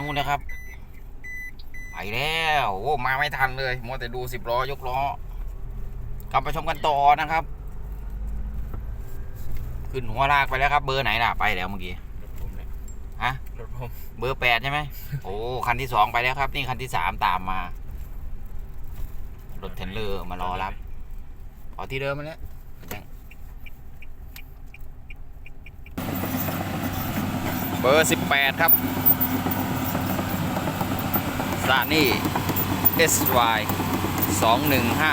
นู่นนะครับ ไปแล้ว โอ้มาไม่ทันเลยมัวแต่ดูสิบล้อยกล้อกลับไปชมกันต่อนะครับ ขึ้นหัวลากไปแล้วครับ เบอร์ไหนล่ะไปแล้วเมื่อกี้รถผมเนี่ยฮะรถผมเบอร์แปดใช่ไหมโอ้คันที่สองไปแล้วครับ นี่คันที่สามตามมารถเทรนเลอร์มารอรับเอาที่เดิมมาแล้วยังเบอร์สิบแปดครับ ซานี่ SY สองหนึ่งห้า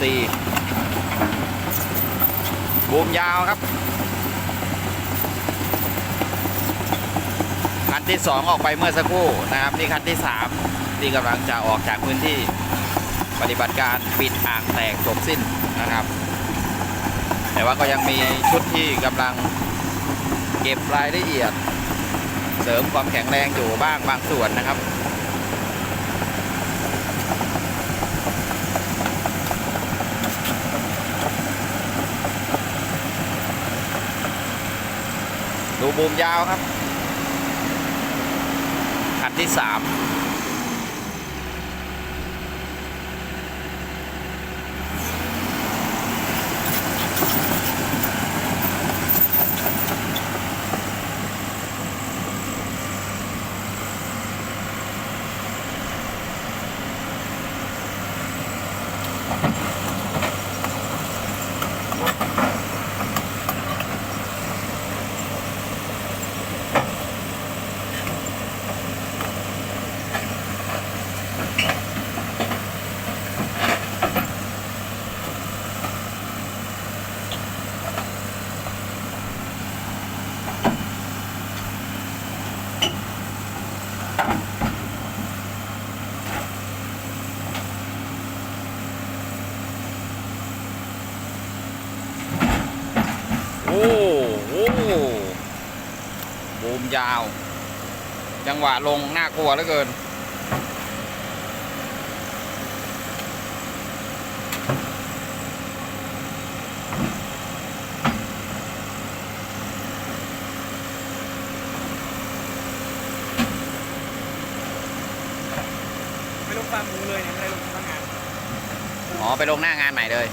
สี่บูมยาวครับคันที่ 2 ออกไปเมื่อสักครู่นะครับ นี่คันที่ 3 ที่กำลังจะออกจากพื้นที่ปฏิบัติการปิดอ่างแตกจบสิ้นนะครับ แต่ว่าก็ยังมีชุดที่กำลังเก็บรายละเอียด เสริมความแข็งแรงอยู่บ้างบางส่วนนะครับ ดูบูมยาวครับ คันที่สาม อ้โหบูมยาว จังหวะลงน่ากลัวเหลือเกิน ไม่ลงฟาร์มหมูเลยเนี่ยไม่ได้ลงพนักงาน อ๋อ ไปลงหน้างานใหม่เลย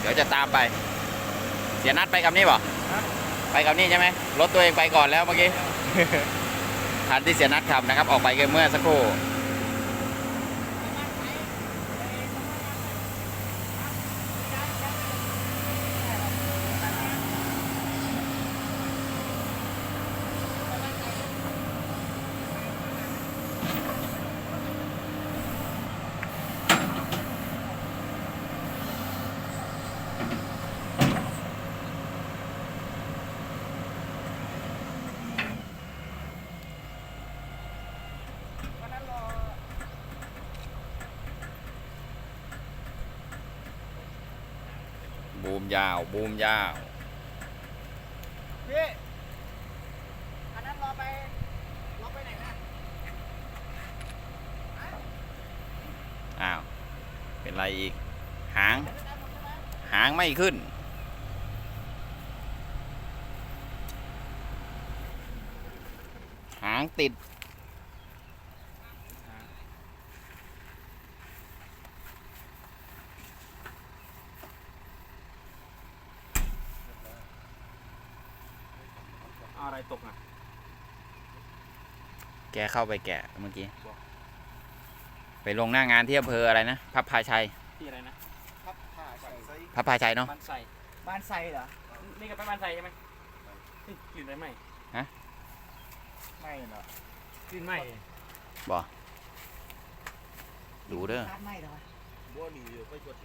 เดี๋ยวจะตามไป เสียนัดไปกับนี่ป่ะไปกับนี่ใช่ไหมรถตัวเองไปก่อนแล้วเมื่อกี้คันที่เสียนัดขับนะครับ ออกไปกันเมื่อสักครู่ บูม ยาว บูมยาว พี่อันนั้นรอไปรอไปไหนนะอ้าว เป็นไรอีก หาง หางไม่ขึ้น หางติด อาอะไรตกอะแกเข้าไปแกะเมื่อกี้ ไปลงหน้างานที่อำเภออะไรนะ พับพาชัย ที่อะไรนะพับผ้าใส่พับพาชัยเนาะ บ้านใส่บ้านใส่เหรอ นี่ก็ไปบ้านใส่ใช่ไหมนี่กลิ่นอะไรไหมฮะไม่เหรอกลิ่นไหมบ่ดูเด้อไม่เหรอบัวนี่ไปกด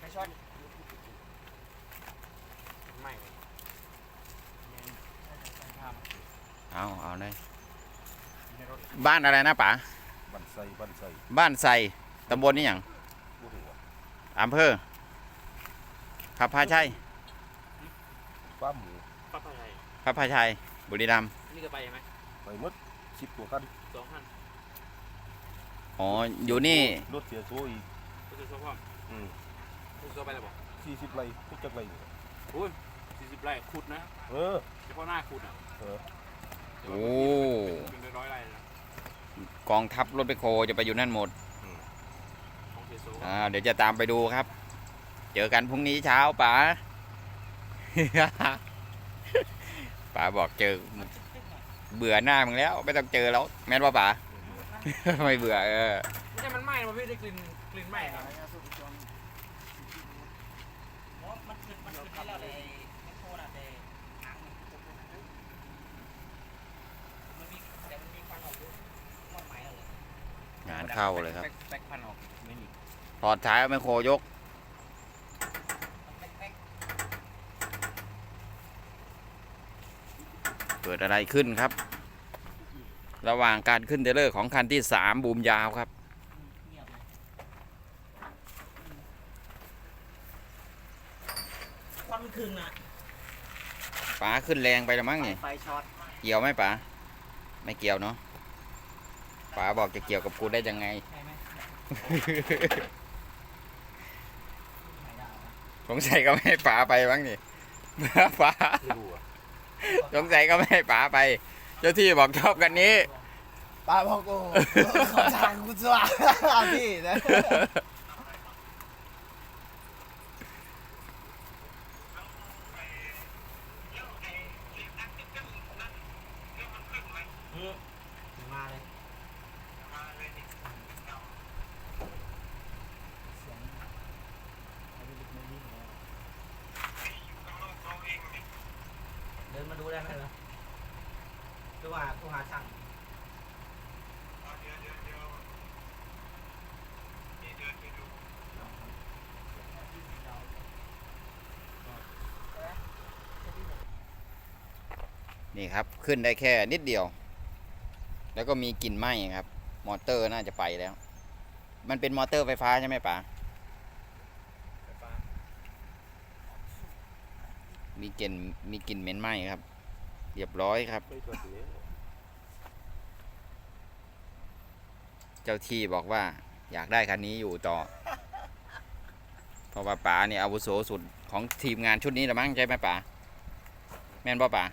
ไม่ชอบไม่ท เอาเอาเลยำในรถบ้านอะไรนะป๋าบันไซบันไซบ้านไซตำบลนี่อย่างบัวหัวอำเภอพับพาชัยฟ้าร์มหมูปั๊บอะไรพับพาชัยบุรีรัมย์นี่ก็ไปไหมไปหมดสิบกว่าคันสองพันอ๋ออยู่นี่รถเสียโซอีกก็คือโซ่พ่ออืมคือโซ่ไปแล้วบอกสี่สิบไรทุกจักไรโอ้ยสี่สิบไร่ขุดนะ เออเฉพาะหน้าขุดอะเออ โอ้ เป็นร้อยๆไร่แล้วกองทัพรถไปโคจะไปอยู่นั่นหมด ของเทโซอ่า เดี๋ยวจะตามไปดูครับ เจอกันพรุ่งนี้เช้าป๋า ป๋าบอกเจอ เบื่อหน้ามึงแล้ว ไม่ต้องเจอแล้ว แม่นว่าป๋า ไม่เบื่อเออ ไม่ใช่มันไหม้มาพี่ได้กลิ่นกลิ่นไหม้ครับ มันขึ้นมันขึ้นได้แล้วเลยไอ้โคน่ะแต่หางมันมีแต่มันมีควันออกอยู่มอดไหมแล้วเลย งานเข้าเลยครับแป๊กพันออกไม่มีถอดท้ายเอาไมโครยกมันแป๊กเกิดอะไรขึ้นครับ ระหว่างการขึ้นเทรลเลอร์ของคันที่สามบูมยาวครับๆเงียบเลยควันมันขึ้นน่ะป๋าขึ้นแรงไปแล้วมั้งนี่ ไฟช็อตเกี่ยวไหมป๋าไม่เกี่ยวเนาะ ป๋าบอกจะเกี่ยวกับกูได้ยังไงใช่ไหมไหนได้วะสงสัยก็ไม่ให้ป๋าไปบ้างนี่ป๋าไม่รู้อะสงสัยก็ไม่ให้ป๋าไป เจ้าที่บอกชอบกันนี้ป้าบอกกูขอทางกูสว่างพี่นะ มาเลยเสียงเอาไปดึกไม่วิ่งแล้วเดินมาดูได้ไหมเหรอดูว่ากูหาช่างนี่ครับขึ้นได้แค่นิดเดียว แล้วก็มีกลิ่นไหม้ครับ มอเตอร์น่าจะไปแล้ว มันเป็นมอเตอร์ไฟฟ้าใช่ไหมป๋า มีกลิ่นมีกลิ่นเหม็นไหม้ครับ เรียบร้อยครับ เจ้าที่บอกว่า อยากได้คันนี้อยู่ต่อ เพราะว่าป๋าเนี่ยอาวุโสสุดของทีมงานชุดนี้ละมั้งใช่ไหมป๋าแม่นป่ะป๋า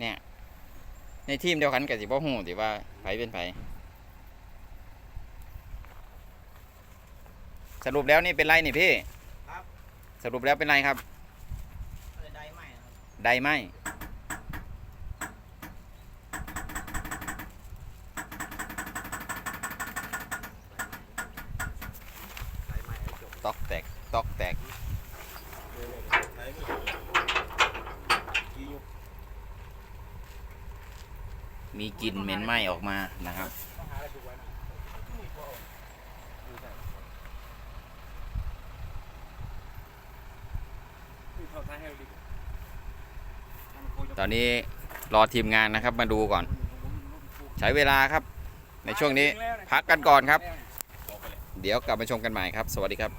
เนี่ย ในทีมเดียวกันกับสิบ่ฮู้สิว่าไผเป็นไผสรุปแล้วนี่เป็นไรนี่พี่ สรุปแล้วเป็นไรครับได้ไหมไดไหมตอกแตกตอกแตกไหนไม่รู้กี่ยุคมีกลิ่นเหม็นไหม้ออกมานะครับ ต้องหาอะไรถูกไว้หน่อยนี่เข้าท้ายให้เราดีกว่าให้มันโคจร ตอนนี้รอทีมงานนะครับมาดูก่อน ใช้เวลาครับ ในช่วงนี้พักกันก่อนครับ เดี๋ยวกลับมาชมกันใหม่ครับ สวัสดีครับ